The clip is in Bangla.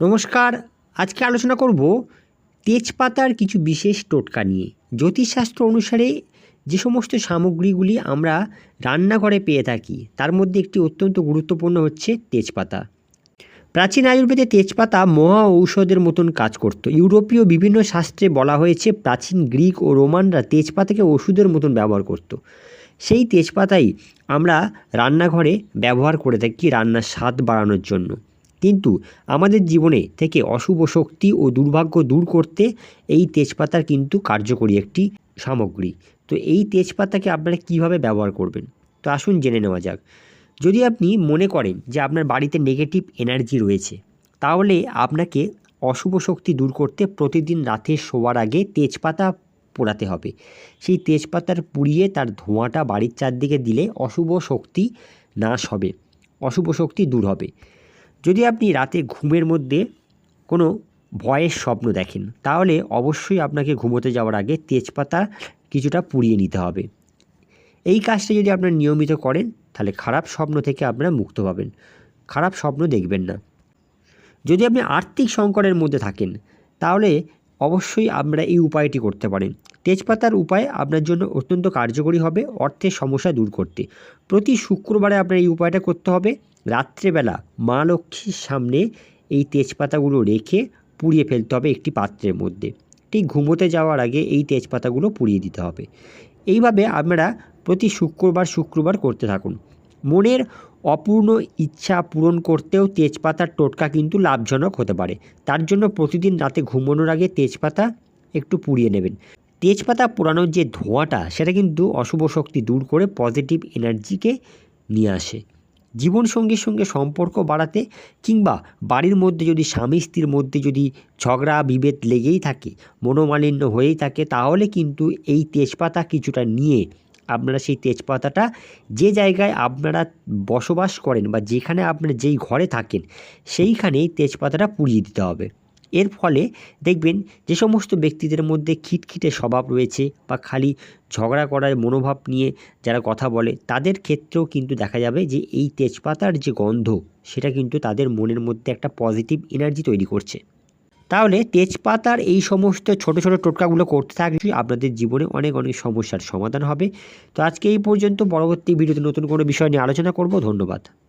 নমস্কার, আজকে আলোচনা করব তেজপাতার কিছু বিশেষ টোটকা নিয়ে। জ্যোতিষশাস্ত্র অনুসারে যে সমস্ত সামগ্রীগুলি আমরা রান্নাঘরে পেয়ে থাকি, তার মধ্যে একটি অত্যন্ত গুরুত্বপূর্ণ হচ্ছে তেজপাতা। প্রাচীন আয়ুর্বেদে তেজপাতা মহা ঔষধের মতন কাজ করত। ইউরোপীয় বিভিন্ন শাস্ত্রে বলা হয়েছে, প্রাচীন গ্রিক ও রোমানরা তেজপাতাকে ওষুধের মতন ব্যবহার করত। সেই তেজপাতাই আমরা রান্নাঘরে ব্যবহার করে থাকি রান্নার স্বাদ বাড়ানোর জন্য। কিন্তু আমাদের জীবনে থেকে অশুভ শক্তি ও দুর্ভাগ্য দূর করতে এই তেজপাতার কিন্তু কার্যকরী একটি সামগ্রী। তো এই তেজপাতাকে আপনারা কীভাবে ব্যবহার করবেন? তো আসুন জেনে নেওয়া যাক। যদি আপনি মনে করেন যে আপনার বাড়িতে নেগেটিভ এনার্জি রয়েছে, তাহলে আপনাকে অশুভ শক্তি দূর করতে প্রতিদিন রাতে শোয়ার আগে তেজপাতা পোড়াতে হবে। সেই তেজপাতার পুড়িয়ে তার ধোঁয়াটা বাড়ির চারদিকে দিলে অশুভ শক্তি নাশ হবে, অশুভ শক্তি দূর হবে। যদি আপনি রাতে ঘুমের মধ্যে কোনো ভয়ের স্বপ্ন দেখেন, তাহলে অবশ্যই আপনাকে ঘুমোতে যাওয়ার আগে তেজপাতা কিছুটা পুড়িয়ে নিতে হবে। এই কাজটা যদি আপনারা নিয়মিত করেন, তাহলে খারাপ স্বপ্ন থেকে আপনারা মুক্ত পাবেন। খারাপ স্বপ্ন দেখবেন না। যদি আপনি আর্থিক সংকটের মধ্যে থাকেন, তাহলে অবশ্যই আপনারা এই উপায়টি করতে পারেন। তেজপাতার উপায় আপনার জন্য অত্যন্ত কার্যকরী হবে অর্থের সমস্যা দূর করতে। প্রতি শুক্রবারে আপনার এই উপায়টা করতে হবে। রাত্রেবেলা মা লক্ষ্মীর সামনে এই তেজপাতাগুলো রেখে পুড়িয়ে ফেলতে হবে একটি পাত্রের মধ্যে। ঠিক ঘুমোতে যাওয়ার আগে এই তেজপাতাগুলো পুড়িয়ে দিতে হবে। এইভাবে আপনারা প্রতি শুক্রবার শুক্রবার করতে থাকুন। মনের অপূর্ণ ইচ্ছা পূরণ করতেও তেজপাতার টোটকা কিন্তু লাভজনক হতে পারে। তার জন্য প্রতিদিন রাতে ঘুমানোর আগে তেজপাতা একটু পুড়িয়ে নেবেন। তেজপাতা পোড়ানোর যে ধোঁয়াটা, সেটা কিন্তু অশুভ শক্তি দূর করে পজিটিভ এনার্জিকে নিয়ে আসে। জীবনসঙ্গীর সঙ্গে সম্পর্ক বাড়াতে কিংবা বাড়ির মধ্যে যদি স্বামী স্ত্রীর মধ্যে যদি ঝগড়া, বিভেদ লেগেই থাকে, মনোমালিন্য হয়েই থাকে, তাহলে কিন্তু এই তেজপাতা কিছুটা নিয়ে আপনারা সেই তেজপাতাটা যে জায়গায় আপনারা বসবাস করেন বা যেখানে আপনারা যেই ঘরে থাকেন, সেইখানেই তেজপাতাটা পুড়িয়ে দিতে হবে। এর ফলে দেখবেন যে সমস্ত ব্যক্তিদের মধ্যে খিটখিটে স্বভাব রয়েছে বা খালি ঝগড়া করার মনোভাব নিয়ে যারা কথা বলে, তাদের ক্ষেত্রেও কিন্তু দেখা যাবে যে এই তেজপাতার যে গন্ধ, সেটা কিন্তু তাদের মনের মধ্যে একটা পজিটিভ এনার্জি তৈরি করছে। তাহলে তেজপাতার এই সমস্ত ছোট ছোট টোটকাগুলো করতে থাকলে আপনাদের জীবনে অনেক অনেক সমস্যার সমাধান হবে। তো আজকে এই পর্যন্ত, পরবর্তী ভিডিওতে নতুন কোনো বিষয় নিয়ে আলোচনা করব। ধন্যবাদ।